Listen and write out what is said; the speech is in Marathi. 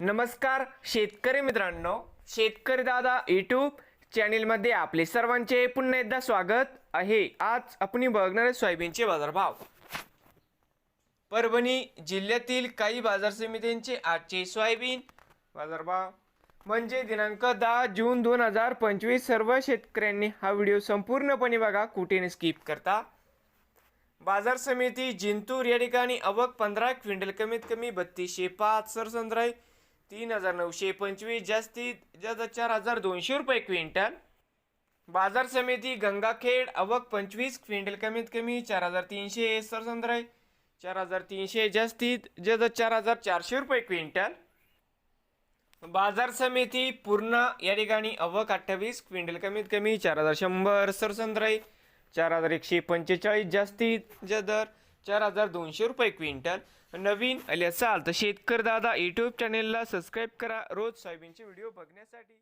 नमस्कार शेतकरी मित्रांनो शेतकरी दादा यूट्यूब चॅनेलमध्ये आपले सर्वांचे पुन्हा एकदा स्वागत आहे. आज आपण बघणार आहे सोयाबीनचे बाजारभाव. परभणी जिल्ह्यातील काही बाजार समित्यांचे आजचे सोयाबीन बाजारभाव. म्हणजे दिनांक दहा जून दोन हजार पंचवीस सर्व शेतकऱ्यांनी हा व्हिडिओ संपूर्णपणे बघा कुठेने स्किप करता. बाजार समिती जिंतूर या ठिकाणी अवक पंधरा क्विंटल कमीत कमी बत्तीसशे पाच सरसंद्राई तीन हजार नऊशे पंचवीस जास्तीत जास्त चार हजार दोनशे रुपये क्विंटल. बाजार समिती गंगाखेड अवक पंचवीस क्विंटल कमीत कमी चार हजार तीनशे सरसंद्राई चार हजार तीनशे जास्तीत जास्त चार हजार चारशे रुपये क्विंटल. बाजार समिती पूर्ण या ठिकाणी अवक अठ्ठावीस क्विंटल कमीत कमी चार हजार शंभर सरसंद्राई चार हजार एकशे पंचेचाळीस जास्तीत दर चार हजार दोनशे रुपये क्विंटल. नवीन आले असाल तर शेतकर दादा यूट्यूब चॅनेलला सबस्क्राईब करा. रोज सोयाबीनचे व्हिडिओ बघण्यासाठी.